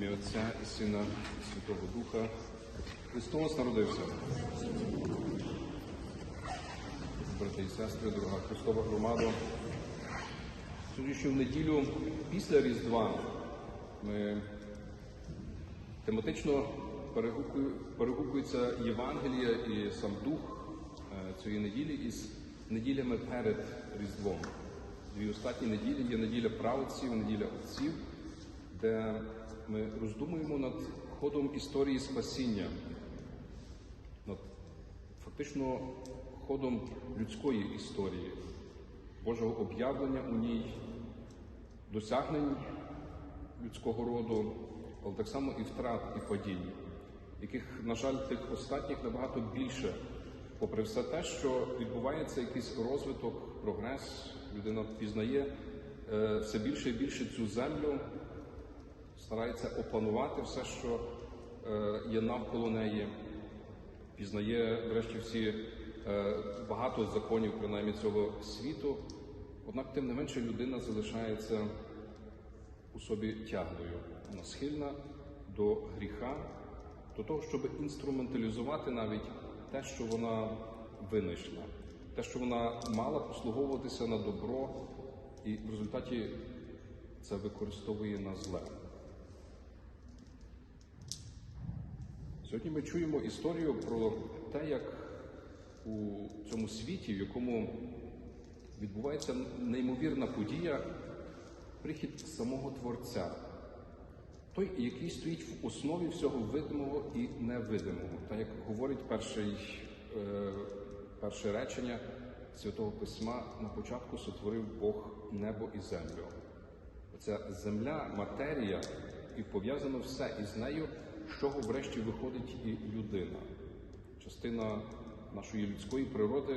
ім'я Отця і Сина і Святого Духа. Христос народився. Брати і сестри, дорога Христова громада. Сьогоднішню неділю після Різдва ми тематично перегукується Євангелія і сам дух е, цієї неділі із неділями перед Різдвом. Дві останні неділі є неділя праведців, неділя отців, де ми роздумуємо над ходом історії спасіння, над фактично ходом людської історії, Божого об'явлення у ній, досягнень людського роду, але так само і втрат і падінь, яких, на жаль, тих останніх набагато більше. Попри все те, що відбувається якийсь розвиток, прогрес, людина пізнає е, все більше і більше цю землю, старається опанувати все, що е, є навколо неї, пізнає, врешті, всі е, багато законів, принаймні цього світу. Однак, тим не менше, людина залишається у собі тяглою. Вона схильна до гріха, до того, щоб інструменталізувати навіть те, що вона винайшла, те, що вона мала послуговуватися на добро, і в результаті це використовує на зле. Сьогодні ми чуємо історію про те, як у цьому світі, в якому відбувається неймовірна подія, прихід самого Творця, той, який стоїть в основі всього видимого і невидимого, так як говорить перший, е, перше речення Святого Письма, на початку сотворив Бог небо і землю. Оця земля, матерія, і пов'язано все із нею, з чого врешті виходить і людина. Частина нашої людської природи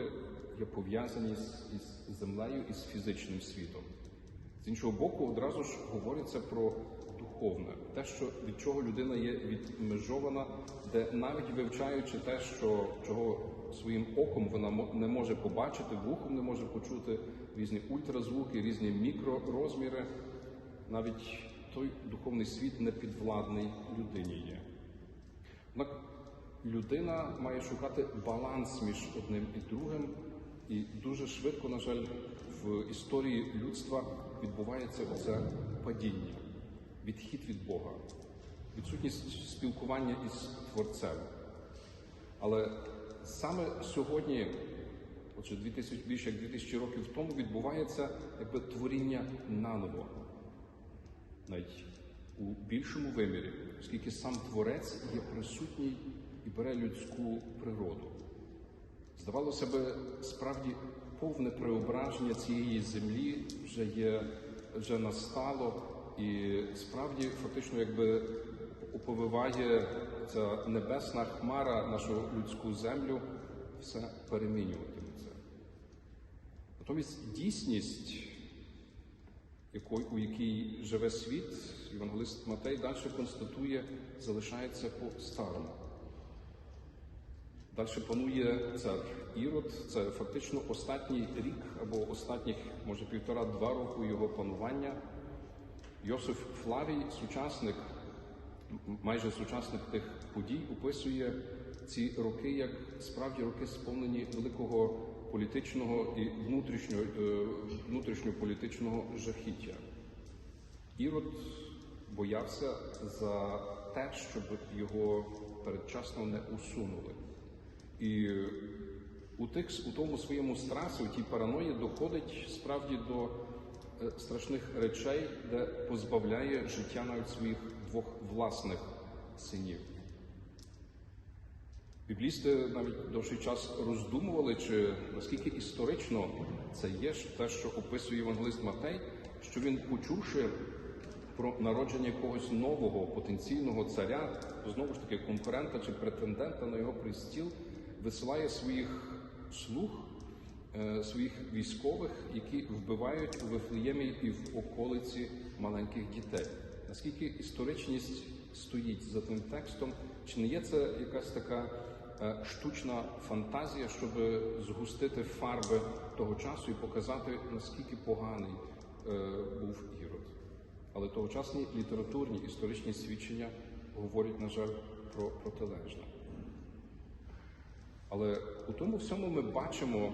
є пов'язані з, землею і з фізичним світом. З іншого боку, одразу ж говориться про духовне, те, що від чого людина є відмежована, де навіть вивчаючи те, що чого своїм оком вона не може побачити, вухом не може почути різні ультразвуки, різні мікророзміри, навіть той духовний світ не підвладний людині є. Однак людина має шукати баланс між одним і другим, і дуже швидко, на жаль, в історії людства відбувається оце падіння, відхід від Бога, відсутність спілкування із Творцем. Але саме сьогодні, отже, 2000, більше як 2000 років тому, відбувається якби творіння наново навіть у більшому вимірі, оскільки сам творець є присутній і бере людську природу. Здавалося би, справді повне преображення цієї землі вже є, вже настало, і справді фактично якби оповиває ця небесна хмара нашу людську землю, все перемінюватиметься. Натомість дійсність у якій живе світ, євангелист Матей далі констатує, залишається по-старому. Далі панує цар Ірод, це фактично останній рік або останніх, може, півтора-два року його панування. Йосиф Флавій, сучасник, майже сучасник тих подій, описує ці роки як справді роки сповнені великого політичного і внутрішнього, е, внутрішньополітичного жахіття. Ірод боявся за те, щоб його передчасно не усунули. І у тих у тому своєму страсі, у тій параної доходить справді до е, страшних речей, де позбавляє життя навіть своїх двох власних синів. Біблісти навіть довший час роздумували, чи наскільки історично це є те, що описує євангелист Матей, що він, почувши про народження якогось нового потенційного царя, знову ж таки конкурента чи претендента на його пристіл, висилає своїх слуг, е, своїх військових, які вбивають у Вифлеємі і в околиці маленьких дітей. Наскільки історичність стоїть за тим текстом, чи не є це якась така штучна фантазія, щоб згустити фарби того часу і показати, наскільки поганий е, був Ірод? Але тогочасні літературні історичні свідчення говорять, на жаль, про протилежне. Але у тому всьому ми бачимо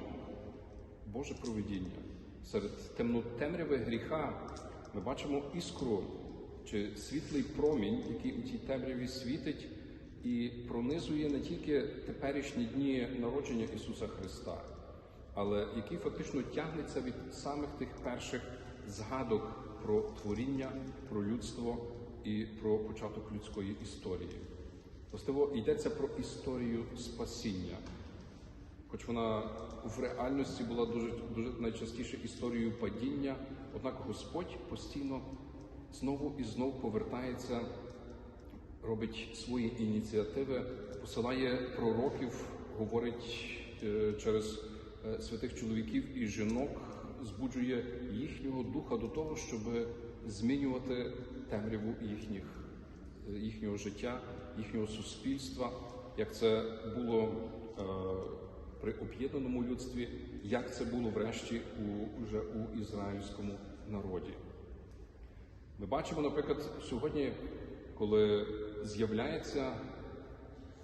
Боже провидіння. Серед темно темряви гріха ми бачимо іскру чи світлий промінь, який у тій темряві світить і пронизує не тільки теперішні дні народження Ісуса Христа, але який фактично тягнеться від самих тих перших згадок про творіння, про людство і про початок людської історії. Властиво йдеться про історію спасіння, хоч вона в реальності була дуже, дуже найчастіше історією падіння, однак Господь постійно знову і знову повертається, робить свої ініціативи, посилає пророків, говорить е, через е, святих чоловіків і жінок, збуджує їхнього духа до того, щоб змінювати темряву їхніх е, їхнього життя, їхнього суспільства, як це було при об'єднаному людстві, як це було врешті у, вже у ізраїльському народі. Ми бачимо, наприклад, сьогодні, коли з'являється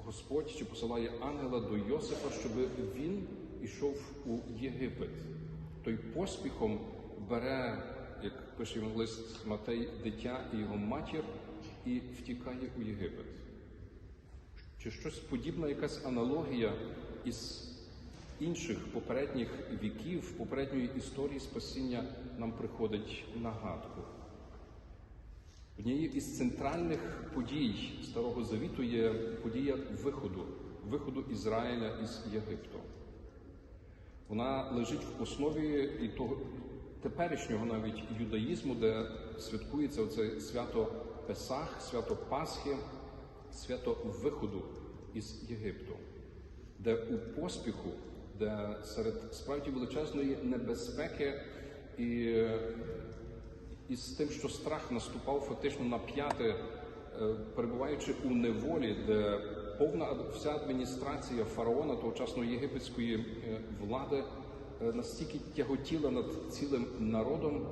Господь чи посилає ангела до Йосифа, щоб він ішов у Єгипет. Той поспіхом бере, як пише лист Матей, дитя і його матір і втікає у Єгипет. Чи щось подібна, якась аналогія із інших попередніх віків, попередньої історії спасіння нам приходить на гадку. Однією із центральних подій Старого Завіту є подія виходу, виходу Ізраїля із Єгипту. Вона лежить в основі і того теперішнього навіть юдаїзму, де святкується оце свято Песах, свято Пасхи, свято виходу із Єгипту, де у поспіху, де серед справді величезної небезпеки і і з тим, що страх наступав фактично на п'яте, е, перебуваючи у неволі, де повна вся адміністрація фараона тогочасної єгипетської е, влади е, настільки тяготіла над цілим народом,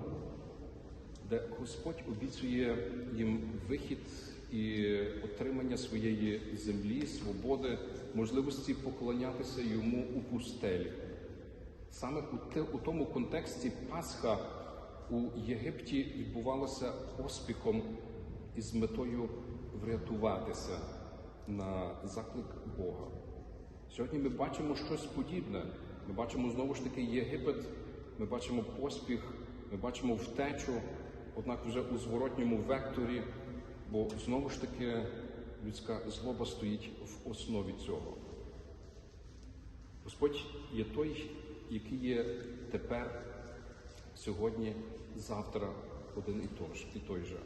де Господь обіцює їм вихід і отримання своєї землі, свободи, можливості поклонятися йому у пустелі. Саме у тому контексті Пасха у Єгипті відбувалося поспіхом із метою врятуватися на заклик Бога. Сьогодні ми бачимо щось подібне. Ми бачимо знову ж таки Єгипет, ми бачимо поспіх, ми бачимо втечу, однак вже у зворотньому векторі, бо знову ж таки людська злоба стоїть в основі цього. Господь є той, який є тепер, сьогодні, завтра один і той, же.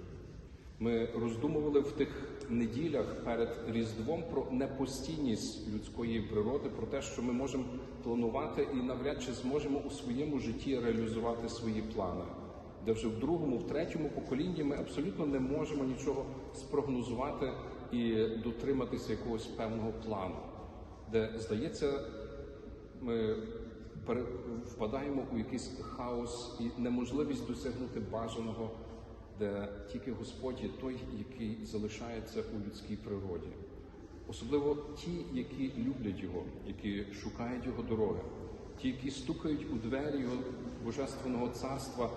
Ми роздумували в тих неділях перед Різдвом про непостійність людської природи, про те, що ми можемо планувати і навряд чи зможемо у своєму житті реалізувати свої плани, де вже в другому, в третьому поколінні ми абсолютно не можемо нічого спрогнозувати і дотриматися якогось певного плану, де здається, ми впадаємо у якийсь хаос і неможливість досягнути бажаного, де тільки Господь є той, який залишається у людській природі. Особливо ті, які люблять Його, які шукають Його дороги, ті, які стукають у двері Його Божественного царства,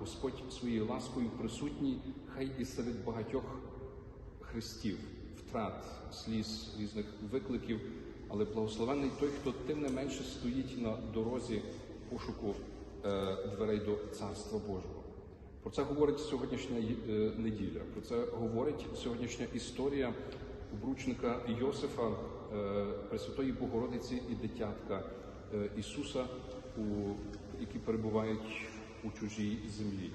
Господь своєю ласкою присутній, хай і серед багатьох хрестів, втрат, сліз, різних викликів але благословений той, хто тим не менше стоїть на дорозі пошуку е, дверей до Царства Божого. Про це говорить сьогоднішня е, неділя. Про це говорить сьогоднішня історія обручника Йосифа, е, Пресвятої Богородиці і дитятка Ісуса, які перебувають у чужій землі.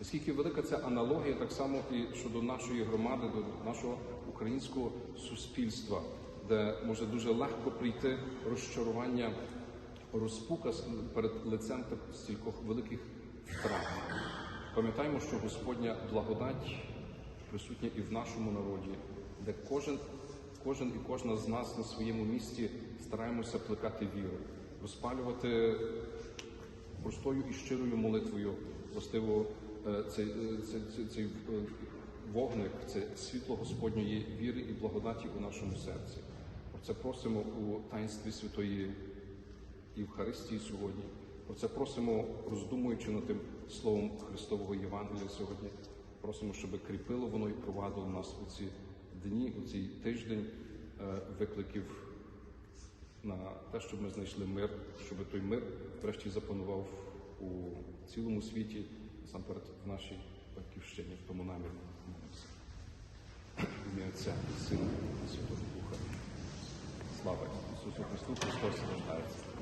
Оскільки велика ця аналогія, так само і щодо нашої громади, до нашого українського суспільства де може дуже легко прийти розчарування, розпука перед лицем стількох великих втрат. Пам'ятаємо, що Господня благодать присутня і в нашому народі, де кожен, кожен і кожна з нас на своєму місці стараємося плекати віру, розпалювати простою і щирою молитвою, властиво е, цей, е, цей, цей, цей е, вогник, це світло Господньої віри і благодаті у нашому серці. Про це просимо у таїнстві Святої Євхаристії сьогодні. Про це просимо, роздумуючи над тим словом Христового Євангелія сьогодні. Просимо, щоб кріпило воно і провадило нас у ці дні, у цей тиждень е, викликів на те, щоб ми знайшли мир, щоб той мир врешті запанував у цілому світі, насамперед в нашій батьківщині, в тому намірі молимося. Ім'я Отця, Сина і Святого Духа. Слава Ісусу Христу, Христос рождається.